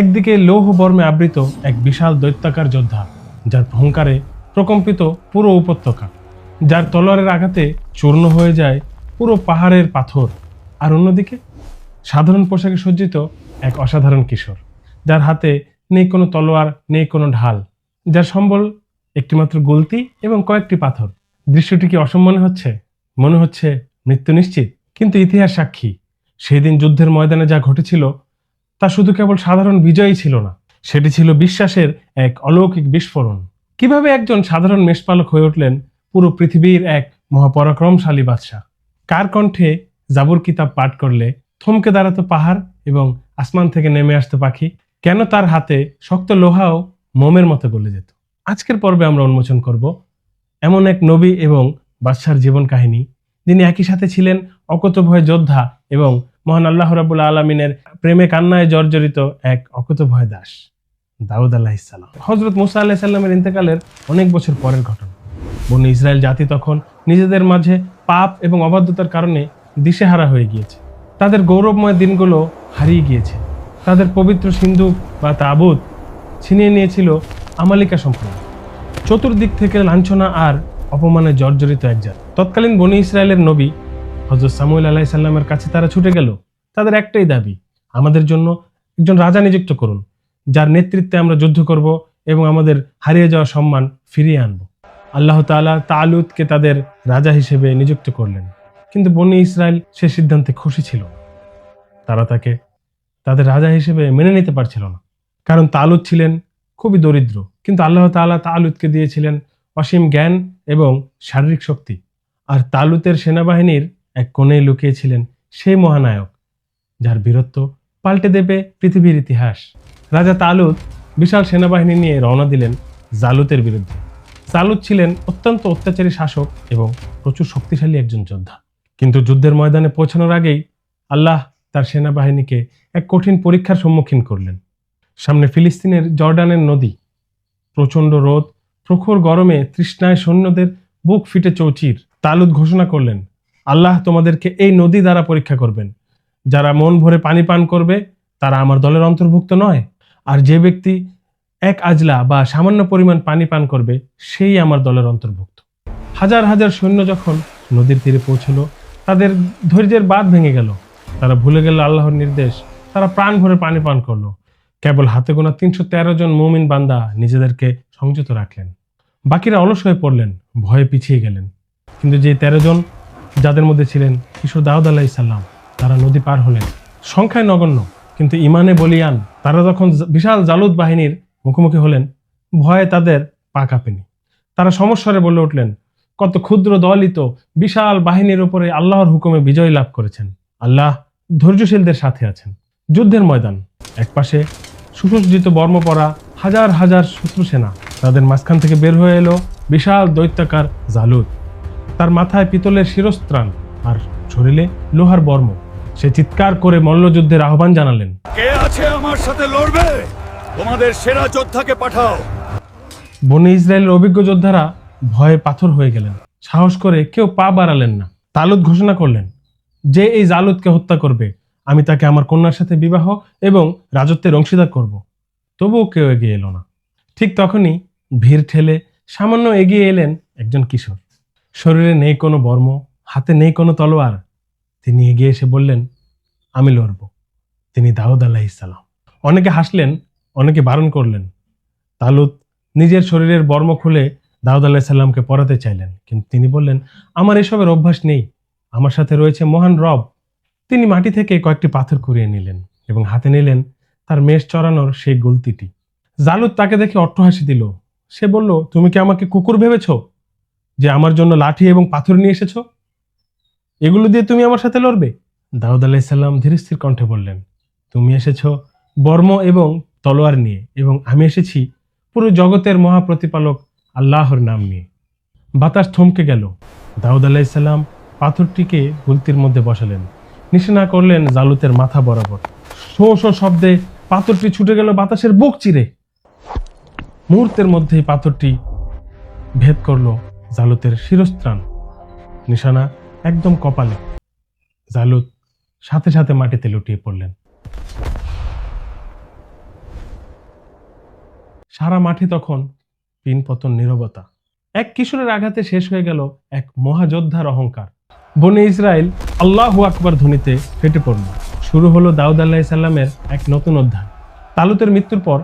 একদিকে লৌহ বর্মে আবৃত এক বিশাল দৈত্যাকার যোদ্ধা, যার অহংকারে প্রকম্পিত পুরো উপত্যকা, যার তলোয়ারের আঘাতে চূর্ণ হয়ে যায় পুরো পাহাড়ের পাথর। আর অন্যদিকে সাধারণ পোশাকে সজ্জিত এক অসাধারণ কিশোর, যার হাতে নেই কোনো তলোয়ার, নেই কোনো ঢাল, যার সম্বল একটিমাত্র গলতি এবং কয়েকটি পাথর। দৃশ্যটি কি অসম মনে হচ্ছে? মনে হচ্ছে মৃত্যু নিশ্চিত, কিন্তু ইতিহাস সাক্ষী। সেই দিন যুদ্ধের ময়দানে যা ঘটেছিল তা শুধু কেবল সাধারণ বিজয়ই ছিল না, সেটি ছিল বিশ্বাসের এক অলৌকিক বিস্ফোরণ। কীভাবে একজন সাধারণ মেষপালক হয়ে উঠলেন পুরো পৃথিবীর এক মহাপরাক্রমশালী বাদশাহ? কার কণ্ঠে জাবুর কিতাব পাঠ করলে থমকে দাঁড়াতো পাহাড় এবং আসমান থেকে নেমে আসতো পাখি? কেন তার হাতে শক্ত লোহাও মোমের মতো গলে যেত? আজকের পর্বে আমরা উন্মোচন করব এমন এক নবী এবং বাদশার জীবন কাহিনী যিনি একই সাথে ছিলেন অকতভয় যোদ্ধা এবং মহান আল্লাহ রাবুল আলমিনের প্রেমে কান্নায় জর্জরিত এক অকুতভয় দাস, দাউদ আলাহিসাল্লাম হজরত মুসা আল্লাহ সাল্লামের ইন্তেকালের অনেক বছর পরের ঘটনা। বনি ইসরায়েল জাতি তখন নিজেদের মাঝে পাপ এবং অবাধ্যতার কারণে দিশেহারা হয়ে গিয়েছে। তাদের গৌরবময় দিনগুলো হারিয়ে গিয়েছে। তাদের পবিত্র সিন্ধু বা তাবুত ছিনিয়ে নিয়েছিল আমালিকা সম্পূর্ণ চতুর্দিক থেকে লাঞ্ছনা আর অপমানে জর্জরিত এক জাত তৎকালীন বনি ইসরায়েলের নবী হজরত সামুল আলাহ সাল্লামের কাছে তারা ছুটে গেল। তাদের একটাই দাবি, আমাদের জন্য একজন রাজা নিযুক্ত করুন, যার নেতৃত্বে আমরা যুদ্ধ করব এবং আমাদের হারিয়ে যাওয়া সম্মান ফিরিয়ে আনব। আল্লাহ তাআলা তালুদকে তাদের রাজা হিসেবে নিযুক্ত করলেন। কিন্তু বনি ইসরায়েল সে সিদ্ধান্তে খুশি ছিল তারা তাকে তাদের রাজা হিসেবে মেনে নিতে পারছিল না। কারণ তালুদ ছিলেন খুবই দরিদ্র। কিন্তু আল্লাহ তাআলা তালুদকে দিয়েছিলেন অসীম জ্ঞান এবং শারীরিক শক্তি। আর তালুতের সেনাবাহিনীর এক কোণে লুকিয়েছিলেন সেই মহানায়ক, যার বীরত্ব পাল্টে দেবে পৃথিবীর ইতিহাস। রাজা তালুত বিশাল সেনাবাহিনী নিয়ে রওনা দিলেন জালুতের বিরুদ্ধে। জালুত ছিলেন অত্যন্ত অত্যাচারী শাসক এবং প্রচুর শক্তিশালী একজন যোদ্ধা। কিন্তু যুদ্ধের ময়দানে পৌঁছানোর আগেই আল্লাহ তার সেনাবাহিনীকে এক কঠিন পরীক্ষার সম্মুখীন করলেন। সামনে ফিলিস্তিনের জর্ডানের নদী প্রচণ্ড রোদ প্রখর গরমে তৃষ্ণায় সৈন্যদের বুক ফিটে চৌচির তালুদ ঘোষণা করলেন, আল্লাহ তোমাদেরকে এই নদী দ্বারা পরীক্ষা করবেন। যারা মন ভরে পানি পান করবে, তারা আমার দলের অন্তর্ভুক্ত নয়। আর যে ব্যক্তি এক আজলা বা সামান্য পরিমাণ পানি পান করবে, সেই আমার দলের অন্তর্ভুক্ত। হাজার হাজার সৈন্য যখন নদীর তীরে পৌঁছলো, তাদের ধৈর্যের বাঁধ ভেঙে গেল। তারা ভুলে গেল আল্লাহর নির্দেশ। তারা প্রাণ ভরে পানি পান করল। কেবল হাতে গোনা তিনশো তেরো জন মুমিন বান্দা নিজেদেরকে সংযত রাখলেন। বাকিরা অলস হয়ে পড়লেন, ভয়ে পিছিয়ে গেলেন। কিন্তু যে তেরো জন যাদের মধ্যে ছিলেন, কিশোর দাউদ আলাহ সাল্লাম তারা নদী পার হলেন। সংখ্যায় নগণ্য, কিন্তু ইমানে বলিয়ান, তারা যখন বিশাল জালুদ বাহিনীর মুখোমুখি হলেন, ভয়ে তাদের পা কাঁপেনি। তারা সমস্বরে বলে উঠলেন, কত ক্ষুদ্র দলই তো বিশাল বাহিনীর উপরে আল্লাহর হুকুমে বিজয় লাভ করেছেন। আল্লাহ ধৈর্যশীলদের সাথে আছেন। যুদ্ধের ময়দান, একপাশে সুসজ্জিত বর্ম পরা হাজার হাজার শত্রু সেনা তাদের মাঝখান থেকে বের হয়ে এলো বিশাল দৈত্যাকার জালুদ। তার মাথায় পিতলের শিরস্ত্রাণ আর শরীরে লোহার বর্ম। সে চিৎকার করে মল্লযুদ্ধের আহ্বান জানালেন। কে আছে আমার সাথে লড়বে? তোমাদের সেরা যোদ্ধাকে পাঠাও। বনে ইসরায়েলের অভিজ্ঞ যোদ্ধারা ভয়ে পাথর হয়ে গেলেন। সাহস করে কেউ পা বাড়ালেন না। তালুদ ঘোষণা করলেন যে এই জালুদকে হত্যা করবে আমি তাকে আমার কন্যার সাথে বিবাহ এবং রাজত্বের অংশীদার করব। তবুও কেউ এগিয়ে এলো না। ঠিক তখনই ভিড় ঠেলে সামান্য এগিয়ে এলেন একজন কিশোর। শরীরে নেই কোনো বর্ম, হাতে নেই কোনো তলোয়ার। তিনি এগিয়ে এসে বললেন, আমি লড়ব। তিনি দাউদ আলাহিসাল্লাম অনেকে হাসলেন, অনেকে বারণ করলেন। তালুত নিজের শরীরের বর্ম খুলে দাউদ আলাহিসাল্লামকে পড়াতে চাইলেন। কিন্তু তিনি বললেন, আমার এসবের অভ্যাস নেই। আমার সাথে রয়েছে মহান রব। তিনি মাটি থেকে কয়েকটি পাথর কুড়িয়ে নিলেন এবং হাতে নিলেন তার মেষ চড়ানোর সেই গুলতিটি। জালুদ তাকে দেখে অট্টহাসি দিল। সে বলল, তুমি কি আমাকে কুকুর ভেবেছ যে আমার জন্য লাঠি এবং পাথর নিয়ে এসেছ? এগুলো দিয়ে তুমি আমার সাথে লড়বে? দাউদ আলাইসাল্লাম ধীরস্থির কণ্ঠে বললেন, তুমি এসেছ বর্ম এবং তলোয়ার নিয়ে এবং আমি এসেছি পুরো জগতের মহাপ্রতিপালক আল্লাহর নাম নিয়ে। বাতাস থমকে গেল। দাউদ আলাইসাল্লাম পাথরটিকে গুলতির মধ্যে বসালেন। নিশানা করলেন জালুতের মাথা বরাবর। শো শো শব্দে পাথরটি ছুটে গেল বাতাসের বুক চিরে। মুহূর্তের মধ্যে পাথরটি ভেদ করল জালুতের শিরস্ত্রাণ। নিশানা একদম কপালে। জালুত সাথে সাথে মাটিতে লুটিয়ে পড়লেন। সারা মাঠে তখন পিনপতন নীরবতা। এক কিশোরের আঘাতে শেষ হয়ে গেল এক মহাযোদ্ধার অহংকার। বনে ইসরায়েল আল্লাহু আকবার ধ্বনিতে ফেটে পড়ল। শুরু হলো দাউদ আল্লাহ সাল্লামের এক নতুন অধ্যায়। তালুতের মৃত্যুর পর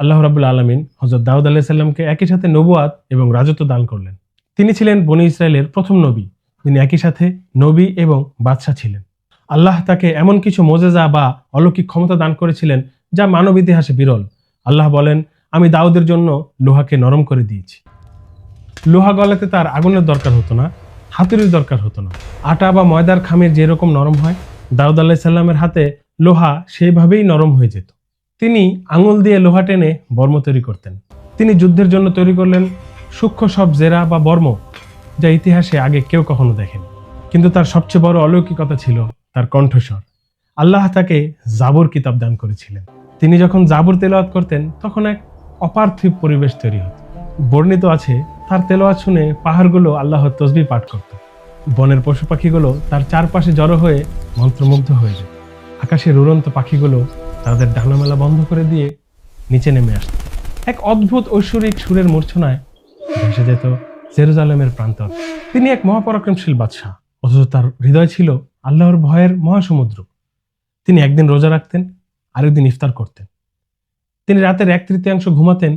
আল্লাহ রাবুল আলমিন হজরত দাউদ আল্লাহ সাল্লামকে একই সাথে নবুয়াত এবং রাজত্ব দান করলেন। তিনি ছিলেন বনি ইসরায়েলের প্রথম নবী। তিনি একই সাথে নবী এবং বাদশাহ ছিলেন। আল্লাহ তাকে এমন কিছু মোজেজা বা অলৌকিক ক্ষমতা দান করেছিলেন যা মানব ইতিহাসে বিরল। আল্লাহ বলেন, আমি দাউদের জন্য লোহাকে নরম করে দিয়েছি। লোহা গলাতে তার আগুনের দরকার হতো না হাতুড়ির দরকার হতো না। আটা বা ময়দার খামির যেরকম নরম হয়, দাউদ আল্লাহ সাল্লামের হাতে লোহা সেইভাবেই নরম হয়ে যেত। তিনি আঙুল দিয়ে লোহা টেনে বর্ম তৈরি করতেন। তিনি যুদ্ধের জন্য তৈরি করলেন সূক্ষ্ম সব জেরা বা বর্ম, যা ইতিহাসে আগে কেউ কখনো দেখেনি। কিন্তু তার সবচেয়ে বড় অলৌকিকতা ছিল তার কণ্ঠস্বর। আল্লাহ তাকে জাবর কিতাব দান করেছিলেন। তিনি যখন জাবর তেলাওয়াত করতেন, তখন এক অপার্থিব পরিবেশ তৈরি হতো। বর্ণিত আছে, তার তেলাওয়াত শুনে পাহাড়গুলো আল্লাহর তসবি পাঠ করত। বনের পশু পাখিগুলো তার চারপাশে জড়ো হয়ে মন্ত্রমুগ্ধ হয়ে যেত। আকাশের উড়ন্ত পাখিগুলো তাদের ডানামেলা বন্ধ করে দিয়ে নিচে নেমে আসত। এক অদ্ভুত ঐশ্বরিক সুরের মূর্ছনায় ভেসে যেত জেরুজালেমের প্রান্তর। তিনি এক মহাপরাক্রমশীল বাদশাহ, অথচ তার হৃদয় ছিল আল্লাহর ভয়ের মহাসমুদ্র। তিনি একদিন রোজা রাখতেন, আরেকদিন ইফতার করতেন। তিনি রাতের এক তৃতীয়াংশ ঘুমাতেন,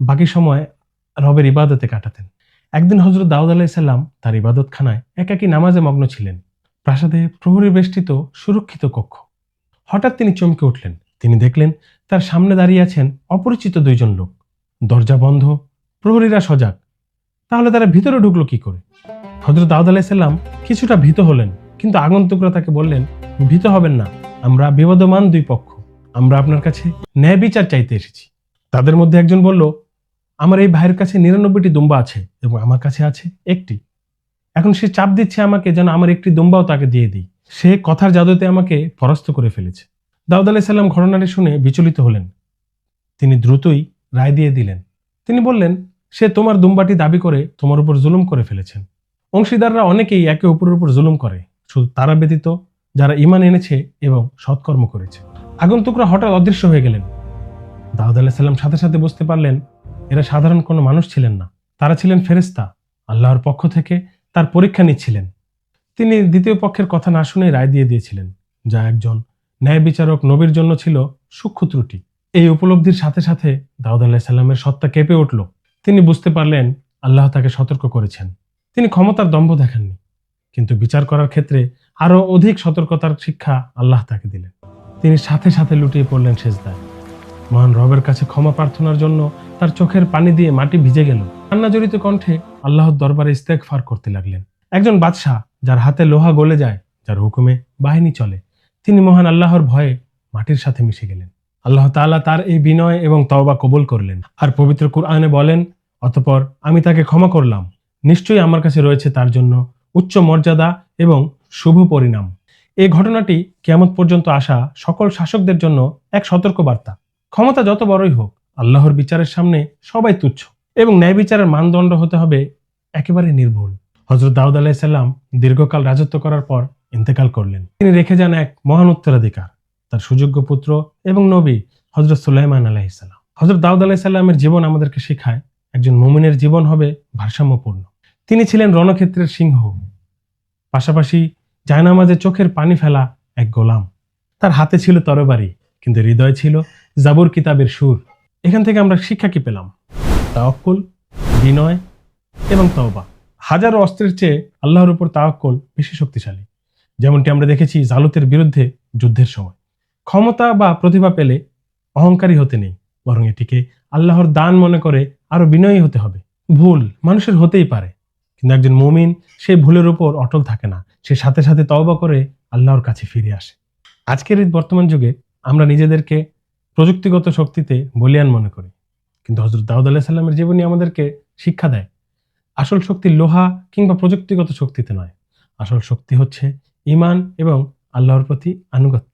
বাকি সময় রবের ইবাদতে কাটাতেন। একদিন হজরত দাউদ আলাইসাল্লাম তার ইবাদতখানায় একাকী নামাজে মগ্ন ছিলেন। প্রাসাদে প্রহরী বেষ্টিত সুরক্ষিত কক্ষ। হঠাৎ তিনি চমকে উঠলেন। তিনি দেখলেন তার সামনে দাঁড়িয়ে আছেন অপরিচিত দুইজন লোক। দরজা বন্ধ, প্রহরীরা সজাগ। তাহলে তারা ভিতরে ঢুকলো কি করে? হজরত দাউদ আলাইসাল্লাম কিছুটা ভীত হলেন, কিন্তু আগন্তুকরা তাকে বললেন, ভীত হবেন না, আমরা বিবাদমান দুই পক্ষ। আমরা আপনার কাছে ন্যায় বিচার চাইতে এসেছি। তাদের মধ্যে একজন বলল, আমার এই ভাইয়ের কাছে নিরানব্বইটি দুম্বা আছে এবং আমার কাছে আছে একটি। এখন সে চাপ দিচ্ছে আমাকে যেন আমার একটি দুম্বাও তাকে দিয়ে দিই। সে কথার জাদুতে আমাকে পরাস্ত করে ফেলেছে। দাউদ আলাহ সাল্লাম ঘটনাটি শুনে বিচলিত হলেন। তিনি দ্রুতই রায় দিয়ে দিলেন। তিনি বললেন, সে তোমার দুম্বাটি দাবি করে তোমার উপর জুলুম করে ফেলেছেন। অংশীদাররা অনেকেই একে অপরের উপর জুলুম করে। শুধু তারা ব্যতীত যারা ইমান এনেছে এবং সৎকর্ম করেছে। আগন্তুকরা হঠাৎ অদৃশ্য হয়ে গেলেন। দাউদ আলাহ সাল্লাম সাথে সাথে বুঝতে পারলেন, এরা সাধারণ কোনো মানুষ ছিলেন না। তারা ছিলেন ফেরেস্তা আল্লাহর পক্ষ থেকে তার পরীক্ষা নিচ্ছিলেন। তিনি দ্বিতীয় পক্ষের কথা না শুনে রায় দিয়ে দিয়েছিলেন, যা একজন ন্যায় বিচারক নবীর জন্য ছিল সূক্ষ্ম ত্রুটি। এই উপলব্ধির সাথে সাথে দাউদ আল্লাহ সাল্লামের সত্তা কেঁপে উঠল। তিনি বুঝতে পারলেন আল্লাহ তাকে সতর্ক করেছেন। তিনি ক্ষমতার দম্ভ দেখাননি, কিন্তু বিচার করার ক্ষেত্রে আরও অধিক সতর্কতার শিক্ষা আল্লাহ তাকে দিলেন। তিনি সাথে সাথে লুটিয়ে পড়লেন শেষদায় মহান রবের কাছে ক্ষমা প্রার্থনার জন্য তার চোখের পানি দিয়ে মাটি ভিজে গেল। কান্না জড়িত কণ্ঠে আল্লাহর দরবারে ইস্তেকফার করতে লাগলেন। একজন বাদশাহ যার হাতে লোহা গলে যায়, যার হুকুমে বাহিনী চলে, তিনি মহান আল্লাহর ভয়ে মাটির সাথে মিশে গেলেন। আল্লাহ তাআলা তার এই বিনয় এবং তওবা কবুল করলেন। আর পবিত্র কুরআনে বলেন, অতপর আমি তাকে ক্ষমা করলাম। নিশ্চয়ই আমার কাছে রয়েছে তার জন্য উচ্চ মর্যাদা এবং শুভ পরিণাম। এই ঘটনাটি কেয়ামত পর্যন্ত আসা সকল শাসকদের জন্য এক সতর্ক বার্তা ক্ষমতা যত বড়ই হোক, আল্লাহর বিচারের সামনে সবাই তুচ্ছ এবং ন্যায় বিচারের মানদণ্ড হতে হবে একেবারে নির্ভুল। হজরত দাউদ আলাইসাল্লাম দীর্ঘকাল রাজত্ব করার পর ইন্তেকাল করলেন। তিনি রেখে যান এক মহান উত্তরাধিকার, তার সুযোগ্য পুত্র এবং নবী হজরত সুলাইমান আলাইসাল্লাম হজরত দাউদ আলাইসাল্লামের জীবন আমাদেরকে শেখায়, একজন মুমিনের জীবন হবে ভারসাম্যপূর্ণ। তিনি ছিলেন রণক্ষেত্রের সিংহ, পাশাপাশি জায়নামাজে চোখের পানি ফেলা এক গোলাম। তার হাতে ছিল তরবারি, কিন্তু হৃদয় ছিল জাবুর কিতাবের সুর। এখান থেকে আমরা শিক্ষা কি পেলাম? তাওয়াক্কুল, বিনয় এবং তওবা। হাজারো অস্ত্রের চেয়ে আল্লাহর উপর তাওয়াক্কুল বেশি শক্তিশালী। যেমনটি আমরা দেখেছি জালুতের বিরুদ্ধে যুদ্ধের সময়। ক্ষমতা বা প্রতিভা পেলে অহংকারী হতে নেই, বরং এটিকে আল্লাহর দান মনে করে আরও বিনয়ী হতে হবে। ভুল মানুষের হতেই পারে, কিন্তু একজন মুমিন সেই ভুলের উপর অটল থাকে না। সে সাথে সাথে তওবা করে আল্লাহর কাছে ফিরে আসে। আজকের এই বর্তমান যুগে আমরা নিজেদেরকে প্রযুক্তিগত শক্তিতে বলিয়ান মনে করি। কিন্তু হজরত দাউদ আলাহ সাল্লামের জীবনী আমাদেরকে শিক্ষা দেয় আসল শক্তি লোহা কিংবা প্রযুক্তিগত শক্তিতে নয়। আসল শক্তি হচ্ছে ইমান এবং আল্লাহর প্রতি আনুগত্য।